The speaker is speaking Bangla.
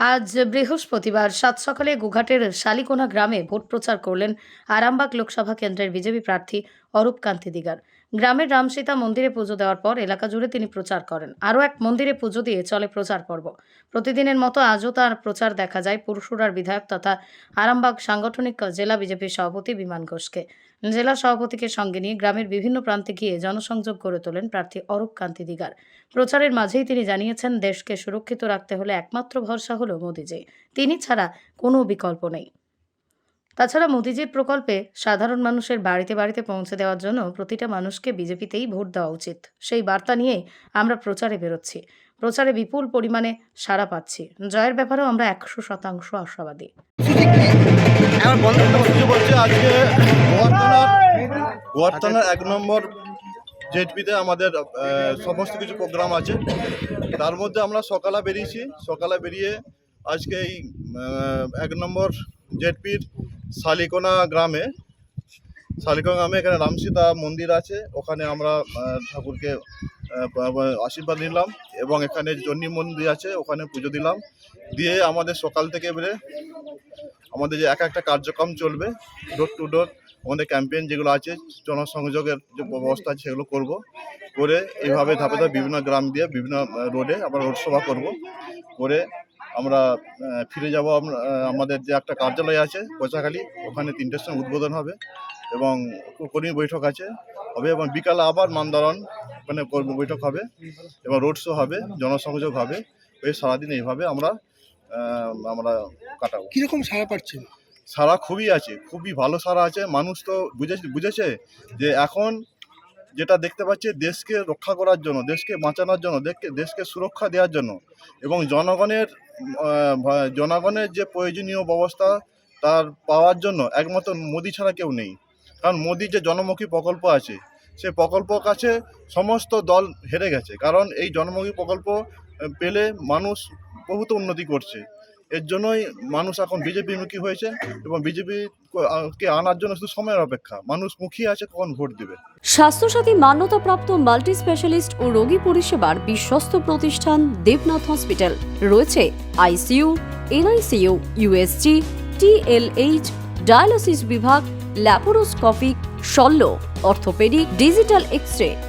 আজ বৃহস্পতিবার সাত সকালে গুঘাটের শালিকোনা গ্রামে ভোট প্রচার করলেন আরামবাগ লোকসভা কেন্দ্রের বিজেপি প্রার্থী অরূপ কান্তি দিগার। গ্রামের রামসীতা মন্দিরে পুজো দেওয়ার পর এলাকা জুড়ে তিনি প্রচার করেন। আরও এক মন্দিরে পুজো দিয়ে চলে প্রচার পর্ব। প্রতিদিনের মতো আজও তার প্রচার দেখা যায় পুরুষুরার বিধায়ক তথা আরামবাগ সাংগঠনিক জেলা বিজেপির সভাপতি বিমান ঘোষকে। জেলা সভাপতিকে সঙ্গে নিয়ে গ্রামের বিভিন্ন প্রান্তে গিয়ে জনসংযোগ গড়ে তোলেন প্রার্থী অরূপ কান্তি দিগার। প্রচারের মাঝেই তিনি জানিয়েছেন, দেশকে সুরক্ষিত রাখতে হলে একমাত্র ভরসা হলো মোদিজি। তিনি ছাড়া কোনো বিকল্প নেই। তাছাড়া মোদিজির প্রকল্পে সাধারণ মানুষের বাড়িতে বাড়িতে পৌঁছে দেওয়ার জন্য প্রতিটা মানুষকে বিজেপিতেই ভোট দেওয়া উচিত। সেই বার্তা নিয়েই আমরা প্রচারে বেরোচ্ছি। প্রচারে বিপুল পরিমাণে সাড়া পাচ্ছি। জয়ের ব্যাপারেও আমরা একশো শতাংশ আশাবাদী। এক নম্বর জেটপিতে আমাদের সমস্ত কিছু প্রোগ্রাম আছে। তার মধ্যে আমরা সকালে বেরিয়েছি। সকালে বেরিয়ে আজকে এই এক নম্বর জেটপির শালিকোনা গ্রামে শালিকোনা গ্রামে এখানে রামসীতা মন্দির আছে। ওখানে আমরা ঠাকুরকে আশীর্বাদ নিলাম এবং এখানে চণ্ডী মন্দির আছে, ওখানে পুজো দিলাম। দিয়ে আমাদের সকাল থেকে এবারে আমাদের যে এক একটা কার্যক্রম চলবে ডোর টু ডোর আমাদের ক্যাম্পেইন যেগুলো আছে, জনসংযোগের যে ব্যবস্থা আছে, সেগুলো করব। করে এইভাবে ধাপে ধাপে বিভিন্ন গ্রাম দিয়ে, বিভিন্ন রোডে আমরা রোড সভা করব। করে আমরা ফিরে যাব আমাদের যে একটা কার্যালয় আছে কোচাখালী ওখানে তিনটের সময় উদ্বোধন হবে এবং কর্মী বৈঠক আছে হবে এবং বিকালে আবার মানদারণ ওখানে কর্মী বৈঠক হবে এবং রোড শো হবে জনসংযোগ হবে এই সারাদিন এইভাবে আমরা আমরা কাটাবো। কীরকম সারা পাচ্ছেন? সারা খুবই আছে খুবই ভালো সারা আছে মানুষ তো বুঝেছে বুঝেছে যে এখন যেটা দেখতে পাচ্ছি দেশকে রক্ষা করার জন্য, দেশকে বাঁচানোর জন্য, দেশকে দেশকে সুরক্ষা দেওয়ার জন্য। এবং জনগণের জনগণের যে প্রয়োজনীয় ব্যবস্থা তার পাওয়ার জন্য একমাত্র মোদি ছাড়া কেউ নেই। কারণ মোদির যে জনমুখী প্রকল্প আছে, সে প্রকল্প কাছে সমস্ত দল হেরে গেছে। কারণ এই জনমুখী প্রকল্প পেলে মানুষ বহুত উন্নতি করছে। এর জন্যই মানুষ এখন বিজেপি মুখী হয়েছে এবং বিজেপি কে আনার জন্য শুধু সময়ের অপেক্ষা। মানুষ মুখিয়ে আছে, কখন ভোট দিবে? স্বাস্থ্যসাথী মান্যতাপ্রাপ্ত মাল্টি স্পেশালিস্ট ও রোগী পরিষেবার বিশ্বস্ত প্রতিষ্ঠান Debnath hospital. ICU NICU, USG, USG, TLH, dialysis বিভাগ, ল্যাপারোস্কোপিক, শল্য, অর্থোপেডিক, ডিজিটাল এক্স রে